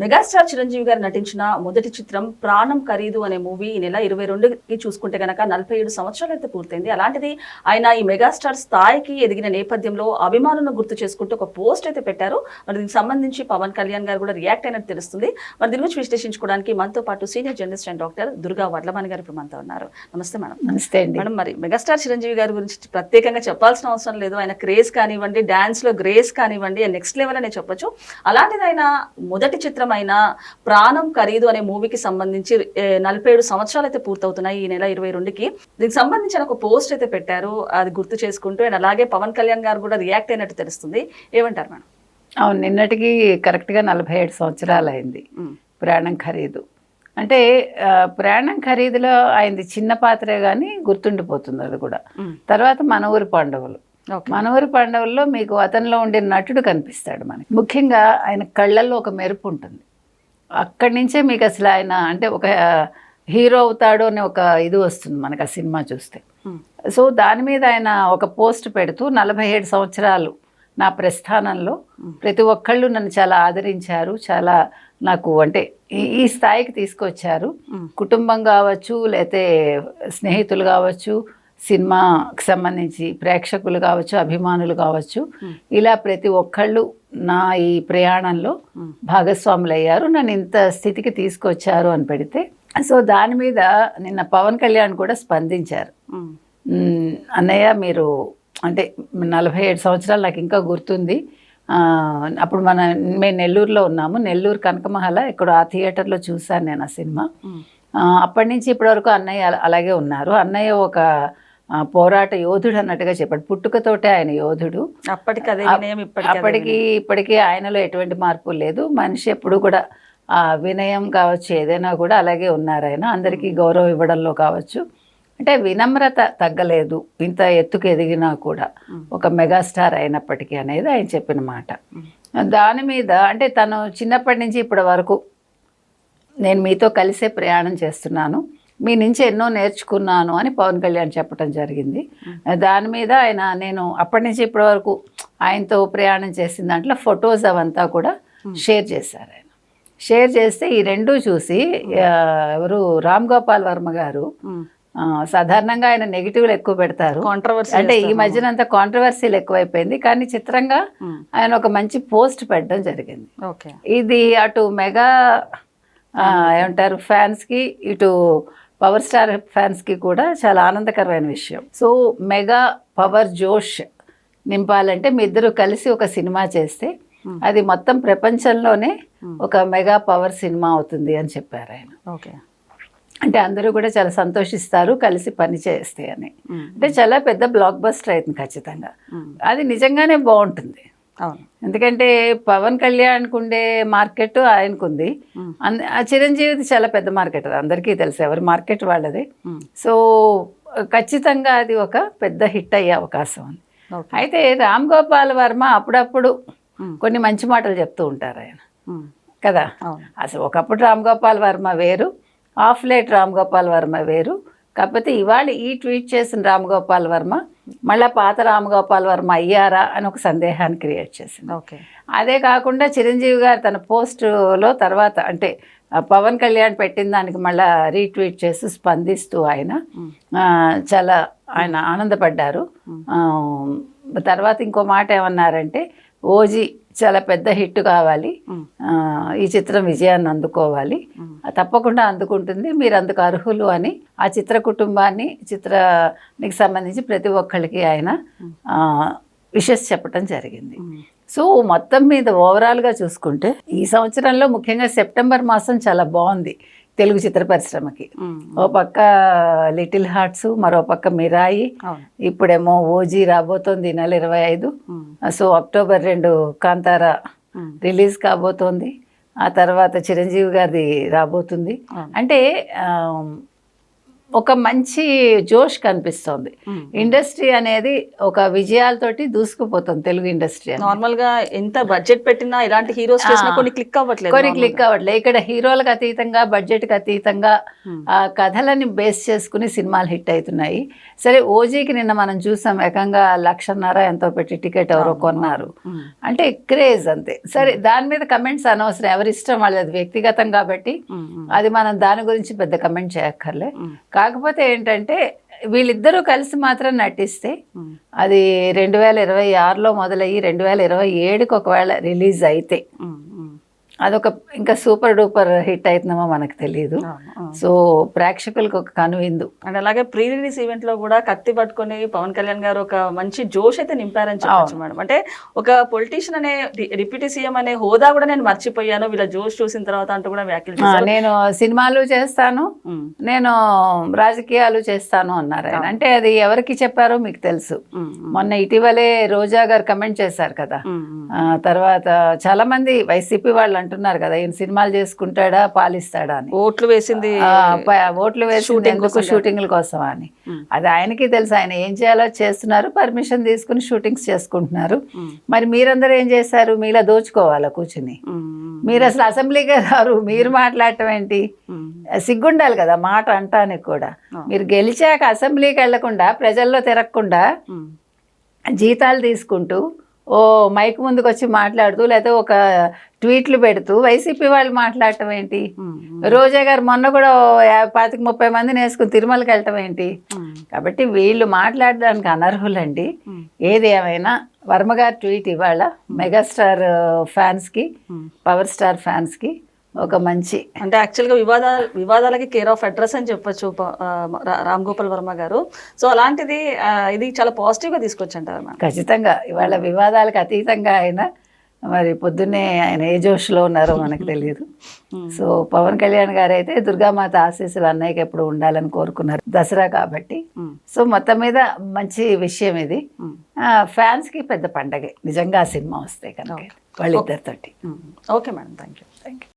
Megastar Chiranjeevi గారు నటించిన మొదటి చిత్రం ప్రాణం ఖరీదు అనే మూవీ ఈ నెల ఇరవై రెండుకి చూసుకుంటే గనక నలభై ఏడు సంవత్సరాలు అయితే పూర్తయింది. అలాంటిది ఆయన ఈ మెగాస్టార్ స్థాయికి ఎదిగిన నేపథ్యంలో అభిమానులను గుర్తు చేసుకుంటూ ఒక పోస్ట్ అయితే పెట్టారు. మరి దీనికి సంబంధించి పవన్ కళ్యాణ్ గారు కూడా రియాక్ట్ అయినట్టు తెలుస్తుంది. మరి దీని గురించి విశ్లేషించుకోవడానికి మనతో పాటు senior journalist and doctor Durga Vadlamani గారు ఇప్పుడు మనతో ఉన్నారు. నమస్తే మేడం. నమస్తే మేడం మరి మెగాస్టార్ చిరంజీవి గారి గురించి ప్రత్యేకంగా చెప్పాల్సిన అవసరం లేదు. ఆయన క్రేజ్ కానివ్వండి డాన్స్లో గ్రేస్ కానివ్వండి నెక్స్ట్ లెవెల్ అనే చెప్పొచ్చు. అలాంటిది ఆయన మొదటి చిత్రం అయిన ప్రాణం ఖరీదు అనే మూవీకి సంబంధించి నలభై ఏడు సంవత్సరాలు అయితే పూర్తవుతున్నాయి ఈ నెల ఇరవై రెండుకి. దీనికి సంబంధించిన ఒక పోస్ట్ అయితే పెట్టారు అది గుర్తు చేసుకుంటూ అండ్ అలాగే పవన్ కళ్యాణ్ గారు కూడా రియాక్ట్ అయినట్టు తెలుస్తుంది. ఏమంటారు మేడం? అవును నిన్నటికి కరెక్ట్గా నలభై ఏడు సంవత్సరాలు అయింది ప్రాణం ఖరీదు. అంటే ప్రాణం ఖరీదులో ఆయనది చిన్న పాత్రే కానీ గుర్తుండిపోతుంది అది కూడా. తర్వాత మన ఊరి పాండవులు. ఓకే. మన ఊరి పాండవుల్లో మీకు అతనిలో ఉండే నటుడు కనిపిస్తాడు మనకి. ముఖ్యంగా ఆయన కళ్ళల్లో ఒక మెరుపు ఉంటుంది. అక్కడి నుంచే మీకు అసలు ఆయన అంటే ఒక హీరో అవుతాడు అనే ఒక ఇది వస్తుంది మనకు ఆ సినిమా చూస్తే. సో దాని మీద ఆయన ఒక పోస్ట్ పెడుతూ నలభై ఏడు సంవత్సరాలు నా ప్రస్థానంలో ప్రతి ఒక్కళ్ళు నన్ను చాలా ఆదరించారు చాలా నాకు అంటే ఈ ఈ స్థాయికి తీసుకొచ్చారు. కుటుంబం కావచ్చు లేకపోతే స్నేహితులు కావచ్చు సినిమాకి సంబంధించి ప్రేక్షకులు కావచ్చు అభిమానులు కావచ్చు. ఇలా ప్రతి ఒక్కళ్ళు నా ఈ ప్రయాణంలో. భాగస్వాములు అయ్యారు నన్ను ఇంత స్థితికి తీసుకొచ్చారు అని పెడితే సో దాని మీద నిన్న పవన్ కళ్యాణ్ కూడా స్పందించారు. అన్నయ్య మీరు అంటే నలభై ఏడు సంవత్సరాలు నాకు ఇంకా గుర్తుంది. అప్పుడు మన మేము నెల్లూరులో ఉన్నాము. నెల్లూరు కనకమహల ఇక్కడ ఆ థియేటర్లో చూశాను నేను ఆ సినిమా. అప్పటి నుంచి ఇప్పటి వరకు అన్నయ్య అల- అలాగే ఉన్నారు. అన్నయ్య ఒక పోరాట యోధుడు అన్నట్టుగా చెప్పాడు. పుట్టుకతోటే ఆయన యోధుడు. అప్పటికి ఇప్పటికీ ఆయనలో ఎటువంటి మార్పు లేదు. మనిషి ఎప్పుడు కూడా ఆ వినయం కావచ్చు ఏదైనా కూడా అలాగే ఉన్నారు ఆయన. అందరికీ గౌరవం ఇవ్వడంలో కావచ్చు. అంటే వినమ్రత తగ్గలేదు ఇంత ఎత్తుకు ఎదిగినా కూడా. ఒక మెగాస్టార్ అయినప్పటికీ అనేది ఆయన చెప్పిన మాట. దాని మీద అంటే తను చిన్నప్పటి నుంచి ఇప్పటి వరకు నేను మీతో కలిసే ప్రయాణం చేస్తున్నాను. మీ నుంచి ఎన్నో నేర్చుకున్నాను అని పవన్ కళ్యాణ్ చెప్పడం జరిగింది. దాని మీద ఆయన నేను అప్పటి నుంచి ఇప్పటి వరకు ఆయనతో ప్రయాణం చేసిన దాంట్లో ఫొటోస్ అవంతా కూడా షేర్ చేశారు ఆయన. షేర్ చేస్తే ఈ రెండు చూసి ఎవరు రామ్ గోపాల్ వర్మ గారు సాధారణంగా ఆయన నెగిటివ్లు ఎక్కువ పెడతారు. కాంట్రవర్సీ అంటే ఈ మధ్యన అంతా కాంట్రవర్సీలు ఎక్కువైపోయింది. కానీ చిత్రంగా ఆయన ఒక మంచి పోస్ట్ పెట్టడం జరిగింది. ఓకే. ఇది అటు మెగా ఏమంటారు ఫ్యాన్స్కి ఇటు పవర్ స్టార్ ఫ్యాన్స్కి కూడా చాలా ఆనందకరమైన విషయం. సో మెగా పవర్ జోష్ నింపాలంటే మీ ఇద్దరు కలిసి ఒక సినిమా చేస్తే Hmm. అది మొత్తం ప్రపంచంలోనే Hmm. ఒక మెగా పవర్ సినిమా అవుతుంది అని చెప్పారు ఆయన. ఓకే. అంటే అందరూ కూడా చాలా సంతోషిస్తారు కలిసి పని చేస్తే అని. ఉమ్, అంటే చాలా పెద్ద బ్లాక్ బస్టర్ అవుతుంది ఖచ్చితంగా అది నిజంగానే బాగుంటుంది. అవును. ఎందుకంటే పవన్ కళ్యాణ్కి ఉండే మార్కెట్ ఆయనకుంది. చిరంజీవిది చాలా పెద్ద మార్కెట్ అది. అందరికీ తెలుసు. ఎవరి మార్కెట్ వాళ్ళది. సో ఖచ్చితంగా అది ఒక పెద్ద హిట్ అయ్యే అవకాశం ఉంది. అయితే రామ్ గోపాల్ వర్మ అప్పుడప్పుడు కొన్ని మంచి మాటలు చెప్తూ ఉంటారు ఆయన. కదా? అసలు ఒకప్పుడు రామ్ గోపాల్ వర్మ వేరు ఆఫ్ లేట్ రామ్ గోపాల్ వర్మ వేరు. కాకపోతే ఇవాళ ఈ ట్వీట్ చేసిన రామ్ గోపాల్ వర్మ మళ్ళీ పాత రామ్ గోపాల్ వర్మ అయ్యారా అని ఒక సందేహాన్ని క్రియేట్ చేసింది. ఓకే. అదే కాకుండా చిరంజీవి గారు తన పోస్టులో తర్వాత అంటే పవన్ కళ్యాణ్ పెట్టిన దానికి మళ్ళా రీట్వీట్ చేసి స్పందిస్తూ ఆయన చాలా ఆయన ఆనందపడ్డారు. తర్వాత ఇంకో మాట ఏమన్నారంటే ఓజీ చాలా పెద్ద హిట్ కావాలి. ఈ చిత్రం విజయాన్ని అందుకోవాలి. తప్పకుండా అందుకుంటుంది. మీరు అందుకు అర్హులు అని ఆ చిత్ర కుటుంబాన్ని చిత్రానికి సంబంధించి ప్రతి ఒక్కళ్ళకి ఆయన విషెస్ చెప్పడం జరిగింది. సో మొత్తం మీద ఓవరాల్గా చూసుకుంటే ఈ సంవత్సరంలో ముఖ్యంగా సెప్టెంబర్ మాసం చాలా బాగుంది. తెలుగు చిత్ర పరిశ్రమకి ఓ పక్క లిటిల్ హార్ట్స్ మరో పక్క మిరాయి. ఇప్పుడేమో ఓజీ రాబోతోంది ఈ నెల ఇరవై ఐదు. సో అక్టోబర్ రెండు కాంతారా రిలీజ్ కాబోతోంది. ఆ తర్వాత చిరంజీవి గారిది రాబోతుంది. అంటే ఒక మంచి జోష్ కనిపిస్తోంది. ఇండస్ట్రీ అనేది ఒక విజయాలతోటి దూసుకుపోతుంది తెలుగు ఇండస్ట్రీ. నార్మల్గా ఎంత బడ్జెట్ పెట్టినా ఇలాంటి హీరోస్ చేసినా. కొన్ని క్లిక్ అవ్వట్లేదు కొన్ని క్లిక్ అవ్వట్లే ఇక్కడ హీరోలకు అతీతంగా బడ్జెట్కి అతీతంగా ఆ కథలని బేస్ చేసుకుని సినిమాలు హిట్ అవుతున్నాయి. సరే ఓజీకి నిన్న మనం చూసాం ఏకంగా లక్షన్నర ఎంతో పెట్టి టికెట్ ఎవరో కొన్నారు. అంటే క్రేజ్ అంతే. సరే దాని మీద కమెంట్స్ అనవసరం. ఎవరి ఇష్టం వాళ్ళది వ్యక్తిగతం కాబట్టి అది మనం దాని గురించి పెద్ద కమెంట్ చేయక్కర్లే. కాకపోతే ఏంటంటే వీళ్ళిద్దరూ కలిసి మాత్రం నటిస్తే అది రెండు వేల ఇరవై ఆరులో మొదలయ్యి రెండు వేల ఇరవై ఏడుకి ఒకవేళ రిలీజ్ అయితే. అదొక ఇంకా సూపర్ డూపర్ హిట్ అవుతుందేమో మనకు తెలియదు సో ప్రేక్షకులకు ఒక కనువిందు. అండ్ అలాగే ప్రీ రిలీజ్ ఈవెంట్లో కూడా కత్తి పట్టుకొని పవన్ కళ్యాణ్ గారు ఒక మంచి జోష్ అయితే నింపారని చెప్పొచ్చు మేడం. అంటే ఒక పొలిటీషియన్ అనే డిప్యూటీ సీఎం అనే హోదా కూడా నేను మర్చిపోయాను. వీళ్ళ జోష్ చూసిన తర్వాత అంటూ కూడా వ్యాఖ్యలు నేను సినిమాలు చేస్తాను. నేను రాజకీయాలు చేస్తాను అన్నారు ఆయన. అంటే అది ఎవరికి చెప్పారో మీకు తెలుసు. మొన్న ఇటీవలే రోజా గారు కమెంట్ చేశారు కదా. తర్వాత చాలా మంది వైసీపీ వాళ్ళు అంటున్నారు కదా ఈయన సినిమాలు చేసుకుంటాడా పాలిస్తాడా అని. ఓట్లు వేసింది ఓట్లు వేసి ఎందుకు షూటింగ్ల కోసం అని. అది ఆయనకి తెలుసు ఆయన ఏం చేయాలో చేస్తున్నారు పర్మిషన్ తీసుకుని షూటింగ్స్ చేసుకుంటున్నారు. మరి మీరందరూ ఏం చేశారు? మీలా దోచుకోవాలా కూర్చుని? మీరు అసలు అసెంబ్లీకే రారు మీరు మాట్లాడటం ఏంటి? సిగ్గుండాలి కదా మాట అంటానికి కూడా. మీరు గెలిచాక అసెంబ్లీకి వెళ్ళకుండా ప్రజల్లో తిరగకుండా జీతాలు తీసుకుంటూ ఓ మైక్ ముందుకు వచ్చి మాట్లాడుతూ లేకపోతే ఒక ట్వీట్లు పెడుతూ వైసీపీ వాళ్ళు మాట్లాడటం ఏంటి? రోజా గారు మొన్న కూడా పాతిక ముప్పై మందిని వేసుకుని తిరుమలకి వెళ్ళటం ఏంటి? కాబట్టి వీళ్ళు మాట్లాడడానికి అనర్హులండి. ఏది ఏమైనా వర్మ గారు ట్వీట్ ఇవాళ మెగాస్టార్ ఫ్యాన్స్కి. పవర్ స్టార్ ఫ్యాన్స్కి. ఒక మంచి. అంటే యాక్చువల్గా వివాద వివాదాలకి కేర్ ఆఫ్ అడ్రస్ అని చెప్పొచ్చు రామ్ గోపాల్ వర్మ గారు. సో అలాంటిది ఇది చాలా పాజిటివ్గా తీసుకొచ్చంటారు మేడం ఖచ్చితంగా. ఇవాళ వివాదాలకు అతీతంగా ఆయన మరి పొద్దున్నే ఆయన ఏ జోష్లో ఉన్నారో మనకు తెలియదు. సో పవన్ కళ్యాణ్ గారు అయితే దుర్గామాత ఆశీస్సులు అన్నయ్యకి ఎప్పుడు ఉండాలని కోరుకున్నారు దసరా కాబట్టి. సో మొత్తం మీద మంచి విషయం ఇది. ఫ్యాన్స్కి పెద్ద పండగే. నిజంగా ఆ సినిమా వస్తే కనుక వాళ్ళిద్దరితోటి. Okay. Madam thank you thank you